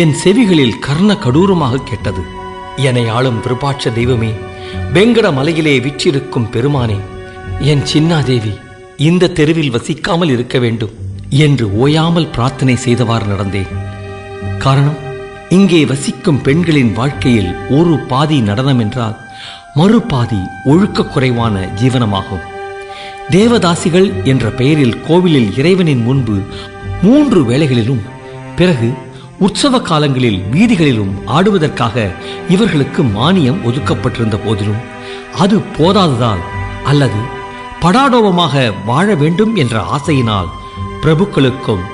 என் செவிகளில் கர்ண கடூரமாக கேட்டது. என்னை ஆளும் விருபாட்ச தெய்வமே வெங்கட மலையிலே விற்றிருக்கும் பெருமானே என் சின்னாதேவி இந்த தெருவில் வசிக்காமல் இருக்க வேண்டும் என்று ஓயாமல் பிரார்த்தனை செய்தவாறு நடந்தேன். காரணம் இங்கே வசிக்கும் பெண்களின் வாழ்க்கையில் ஒரு பாதி நடனம் என்றால் மறுபாதி ஒழுக்க குறைவான ஜீவனமாகும். தேவதாசிகள் என்ற பெயரில் கோவிலில் இறைவனின் முன்பு மூன்று வேளைகளிலும் பிறகு உற்சவ காலங்களில் வீதிகளிலும் ஆடுவதற்காக இவர்களுக்கு மானியம் ஒதுக்கப்பட்டிருந்த போதிலும் அது போதாததால் அல்லது படாடோபமாக வாழ வேண்டும் என்ற ஆசையினால் பிரபுக்களுக்கும்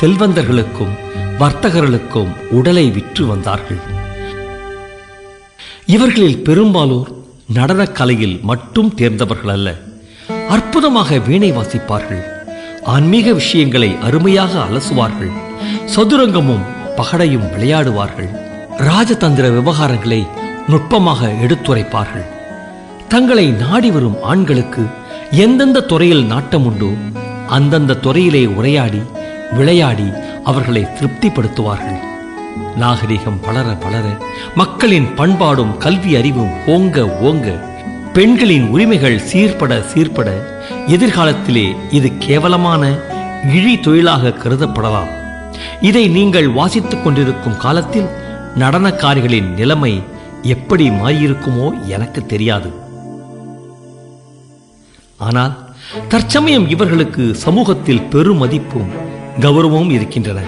செல்வந்தர்களுக்கும் வர்த்தகர்களுக்கும் உடலை விற்று வந்தார்கள். இவர்களில் பெரும்பாலோர் நடனக் கலையில் மட்டும் தேர்ந்தவர்கள் அல்ல அற்புதமாக வீணை வாசிப்பார்கள் ஆன்மீக விஷயங்களை அருமையாக அலசுவார்கள் சதுரங்கமும் பகடையும் விளையாடுவார்கள். ராஜதந்திர விவகாரங்களை நுட்பமாக எடுத்துரைப்பார்கள். தங்களை நாடி வரும் ஆண்களுக்கு எந்தெந்த துறையில் நாட்டம் உண்டோ அந்தந்த துறையிலே உரையாடி விளையாடி அவர்களை திருப்திப்படுத்துவார்கள். நாகரிகம் வளர வளர மக்களின் பண்பாடும் கல்வி அறிவும் ஓங்க ஓங்க பெண்களின் உரிமைகள் சீர்பட சீர்பட எதிர்காலத்திலே இது கேவலமான இழி தொழிலாக கருதப்படலாம். இதை நீங்கள் வாசித்துக் கொண்டிருக்கும் காலத்தில் நடனக்காரிகளின் நிலைமை எப்படி மாறியிருக்குமோ எனக்கு தெரியாது. ஆனால் தற்சமயம் இவர்களுக்கு சமூகத்தில் பெருமதிப்பும் கௌரவமும் இருக்கின்றன.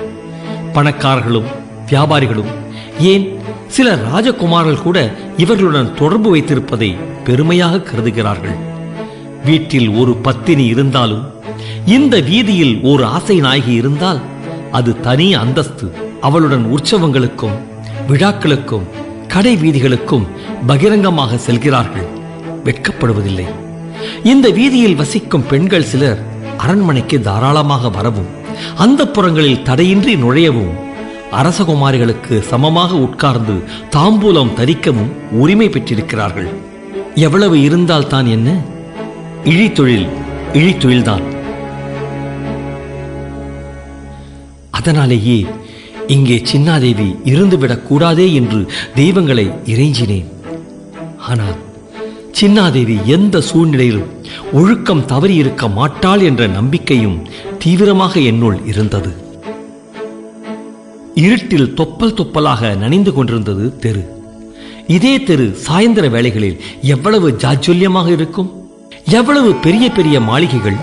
பணக்காரர்களும் வியாபாரிகளும் ஏன் சில ராஜகுமாரர்கள் கூட இவர்களுடன் தொடர்பு வைத்திருப்பதை பெருமையாக கருதுகிறார்கள். வீட்டில் ஒரு பத்தினி இருந்தாலும் இந்த வீதியில் ஒரு ஆசை நாயகி இருந்தால் அது தனி அந்தஸ்து. அவளுடன் உற்சவங்களுக்கும் விழாக்களுக்கும் கடை வீதிகளுக்கும் பகிரங்கமாக செல்கிறார்கள். வெட்கப்படுவதில்லை. இந்த வீதியில் வசிக்கும் பெண்கள் சிலர் அரண்மனைக்கு தாராளமாக வரவும் அந்த புறங்களில் தடையின்றி நுழையவும் அரசகுமாரிகளுக்கு சமமாக உட்கார்ந்து தாம்பூலம் தரிக்கவும் உரிமை பெற்றிருக்கிறார்கள். எவ்வளவு இருந்தால் தான் என்ன? இழித்தொழில் இழித்தொழில்தான். அதனாலேயே இங்கே சின்னாதேவி இருந்துவிடக் கூடாதே என்று தெய்வங்களை இறைஞ்சினேன். ஆனால் சின்னாதேவி எந்த சூழ்நிலையிலும் ஒழுக்கம் தவறி இருக்க மாட்டாள் என்ற நம்பிக்கையும் தீவிரமாக என்னுள் இருந்தது. இருட்டில் தொப்பல் தொப்பலாக நனைந்து கொண்டிருந்தது தெரு. இதே தெரு சாயந்தர வேளைகளில் எவ்வளவு ஜாஜுல்யமாக இருக்கும்? எவ்வளவு பெரிய பெரிய மாளிகைகள்?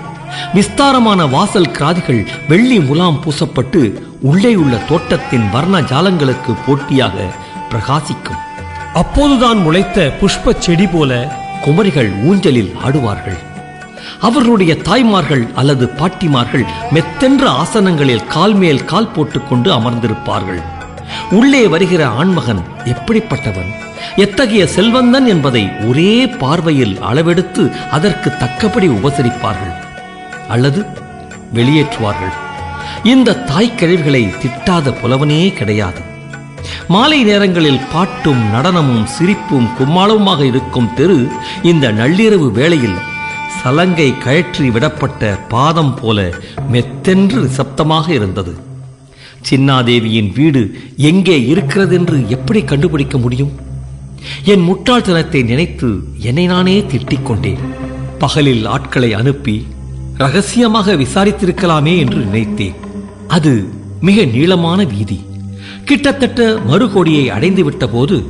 விஸ்தாரமான வாசல் கிராதிகள் வெள்ளி முலாம் பூசப்பட்டு உள்ளே உள்ள தோட்டத்தின் வர்ண ஜாலங்களுக்கு போட்டியாக பிரகாசிக்கும். அப்போதுதான் முளைத்த புஷ்ப செடி போல குமரிகள் ஊஞ்சலில் ஆடுவார்கள். அவர்களுடைய தாய்மார்கள் அல்லது பாட்டிமார்கள் மெத்தென்ற ஆசனங்களில் கால் மேல் கால் போட்டுக்கொண்டு அமர்ந்திருப்பார்கள். உள்ளே வருகிற ஆண்மகன் எப்படிப்பட்டவன்? எத்தகைய செல்வந்தன் என்பதை ஒரே பார்வையில் அளவெடுத்து அதற்கு தக்கபடி உபசரிப்பார்கள். அல்லது வெளியேற்றுவார்கள். இந்த தாய்க்கிழவிகளை திட்டாத புலவனே கிடையாது. மாலை நேரங்களில் பாட்டும் நடனமும் சிரிப்பும் கும்மாளவுமாக இருக்கும் தெரு இந்த நள்ளிரவு வேளையில் சலங்கை கழற்றி விடப்பட்ட பாதம் போல மெத்தென்று சப்தமாக இருந்தது. சின்னாதேவியின் வீடு எங்கே இருக்கிறதென்று எப்படி கண்டுபிடிக்க முடியும்? என் முட்டாள்தனத்தை நினைத்து என்னை நானே திட்டிக் கொண்டேன் பகலில் ஆட்களை அனுப்பி ரகசியமாக விசாரித்திருக்கலாமே என்று நினைத்தேன். அது மிக நீளமான வீதி. கிட்டத்தட்ட மறுகோடியை அடைந்து விட்ட போது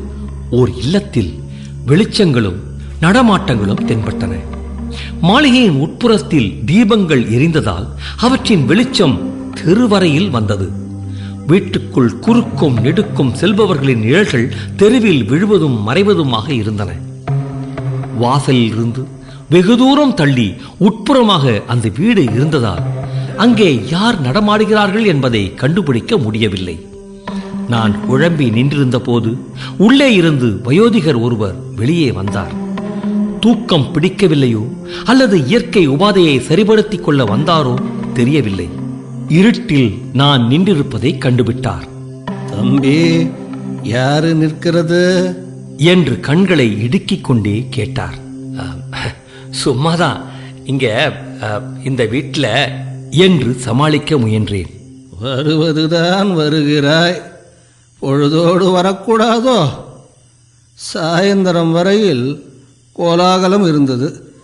ஓர் இல்லத்தில் வெளிச்சங்களும் நடமாட்டங்களும் தென்பட்டன. மாளிகையின் உட்புறத்தில் தீபங்கள் எரிந்ததால் அவற்றின் வெளிச்சம் தெருவரையில் வந்தது. வீட்டுக்குள் குறுக்கும் நெடுக்கும் செல்பவர்களின் நிழல்கள் தெருவில் விழுவதும் மறைவதுமாக இருந்தன. வாசலில் இருந்து வெகு தூரம் தள்ளி உட்புறமாக அந்த வீடு இருந்ததால் அங்கே யார் நடமாடுகிறார்கள் என்பதை கண்டுபிடிக்க முடியவில்லை. நான் குழம்பி நின்றிருந்த போது உள்ளே இருந்து வயோதிகர் ஒருவர் வெளியே வந்தார். தூக்கம் பிடிக்கவில்லையோ அல்லது இயற்கை உபாதையை சரிபடுத்திக் கொள்ள வந்தாரோ தெரியவில்லை. இருட்டில் நான் நின்றிருப்பதை கண்டுவிட்டார். தம்பி யாரு நிற்கிறது? என்று கண்களை இடுக்கிக் கொண்டே கேட்டார். "அஹ், சும்மாதான். இங்க இந்த வீட்டில் என்று சமாளிக்க முயன்றேன். வருவதுதான் வருகிறாய். பொழுதோடு வரக்கூடாதோ? சாயந்தரம் வரையில் கோலாகலம் இருந்தது.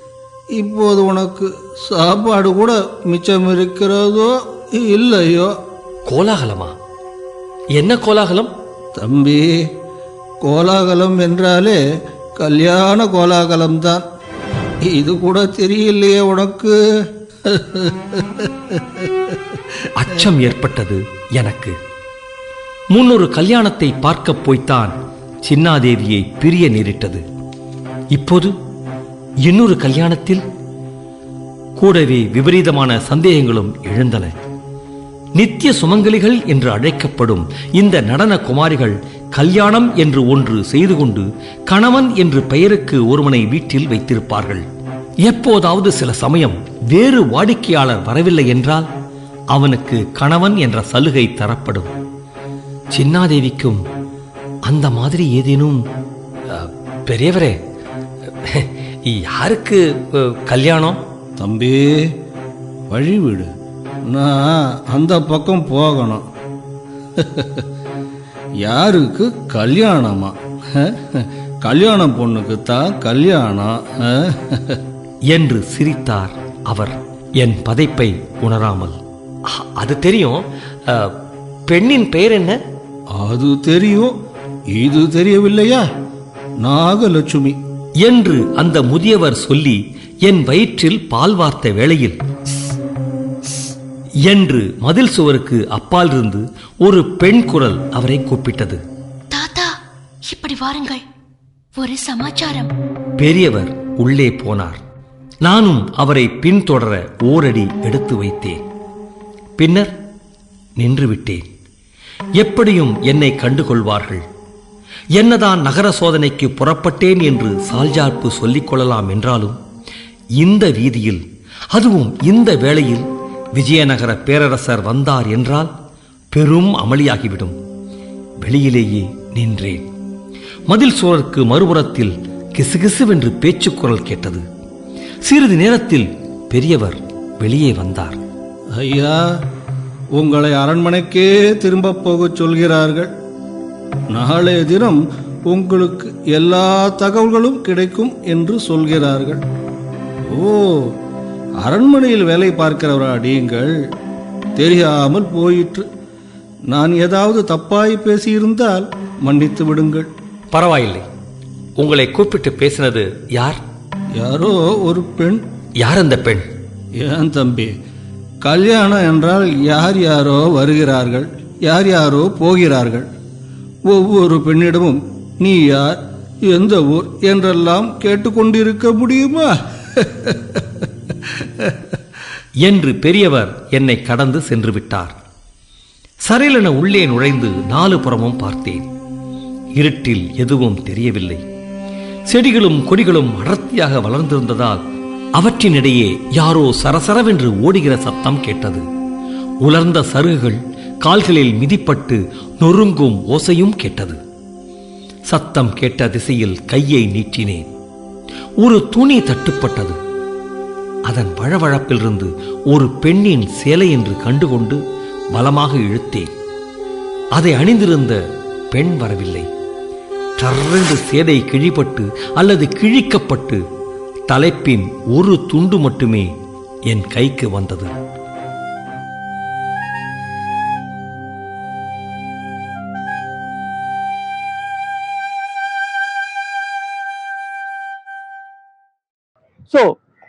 இப்போது உனக்கு சாப்பாடு கூட மிச்சம் இருக்கிறதோ இல்லையோ? கோலாகலமா? என்ன கோலாகலம்? தம்பி கோலாகலம் என்றாலே கல்யாண கோலாகலம்தான். இது கூட தெரியலையே உனக்கு. அச்சம் ஏற்பட்டது எனக்கு. முன்னொரு கல்யாணத்தை பார்க்க போய்த்தான் சின்னாதேவியை பிரிய நேரிட்டது. இப்போது இன்னொரு கல்யாணத்தில் கூடவே விபரீதமான சந்தேகங்களும் எழுந்தன. நித்திய சுமங்கலிகள் என்று அழைக்கப்படும் இந்த நடன குமாரிகள் கல்யாணம் என்று ஒன்று செய்து கொண்டு கணவன் என்று பெயருக்கு ஒருவனை வீட்டில் வைத்திருப்பார்கள். எப்போதாவது சில சமயம் வேறு வாடிக்கையாளர் வரவில்லை என்றால் அவனுக்கு கணவன் என்ற சலுகை தரப்படும். சின்னாதேவிக்கும் அந்த மாதிரி ஏதேனும் பெரியவரே யாருக்கு கல்யாணம்? தம்பி வழிவிடு நான் அந்த பக்கம் போகணும். யாருக்கு? கல்யாணமா? கல்யாண? பொண்ணுக்கு தான் கல்யாணம் என்று சிரித்தார் அவர். என் பதைப்பை உணராமல். "அ- அது தெரியும். பெண்ணின் பெயர் என்ன? அது தெரியும். இது தெரியவில்லையா? நாகலட்சுமி. என்று அந்த முதியவர் சொல்லி என் வயிற்றில் பால் வார்த்த வேளையில் என்று மதில் சுவருக்கு அப்பாலிருந்து ஒரு பெண் குரல் அவரை கூப்பிட்டது. தாத்தா இப்படி வாருங்கள். ஒரு சமாச்சாரம். பெரியவர் உள்ளே போனார். நானும் அவரை பின்தொடர ஓரடி எடுத்து வைத்தேன். பின்னர் நின்று விட்டேன். எப்படியும் என்னை கண்டுகொள்வார்கள். என்னதான் நகர சோதனைக்கு புறப்பட்டேன் என்று சால்ஜார்ப்பு சொல்லிக் கொள்ளலாம் என்றாலும் இந்த வீதியில் அதுவும் இந்த வேளையில் விஜயநகர பேரரசர் வந்தார் என்றால் பெரும் அமளியாகிவிடும். வெளியிலேயே நின்றேன். மதில் சோழருக்கு மறுபுறத்தில் கிசுகிசுவென்று பேச்சுக்குரல் கேட்டது. சிறிது நேரத்தில் பெரியவர் வெளியே வந்தார். ஐயா உங்களை அரண்மனைக்கே திரும்ப போகச் சொல்கிறார்கள். நாளைய தினம் உங்களுக்கு எல்லா தகவல்களும் கிடைக்கும் என்று சொல்கிறார்கள். ஓ அரண்மனையில் வேலை பார்க்கிறவரா நீங்கள்? தெரியாமல் போயிற்று. நான் ஏதாவது தப்பாய் பேசியிருந்தால் மன்னித்து விடுங்கள். பரவாயில்லை. உங்களை கூப்பிட்டு பேசினது யார்? யாரோ ஒரு பெண். யார் அந்த பெண்? ஏன் தம்பி? கல்யாணம் என்றால் யார் யாரோ வருகிறார்கள் யார் யாரோ போகிறார்கள். ஒவ்வொரு பெண்ணிடமும் நீ யார் எந்த ஊர் என்றெல்லாம் கேட்டுக்கொண்டிருக்க முடியுமா? என்று பெரியவர் என்னை கடந்து சென்று விட்டார் சரையிலென உள்ளே நுழைந்து நாலு புறமும் பார்த்தேன். இருட்டில் எதுவும் தெரியவில்லை. செடிகளும் கொடிகளும் அடர்த்தியாக வளர்ந்திருந்ததால் அவற்றினிடையே யாரோ சரசரவென்று ஓடுகிற சத்தம் கேட்டது. உலர்ந்த சருகுகள் கால்களில் மிதிப்பட்டு நொறுங்கும் ஓசையும் கேட்டது. சத்தம் கேட்ட திசையில் கையை நீட்டினேன். ஒரு துணி தட்டுப்பட்டது. அதன் வழவழப்பிலிருந்து ஒரு பெண்ணின் சேலை என்று கண்டுகொண்டு பலமாக இழுத்தேன். அதை அணிந்திருந்த பெண் வரவில்லை. டர்ரென்று சேதை கிழிப்பட்டு அல்லது கிழிக்கப்பட்டு தலைப்பின் ஒரு துண்டு மட்டுமே என் கைக்கு வந்தது.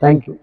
Thank you.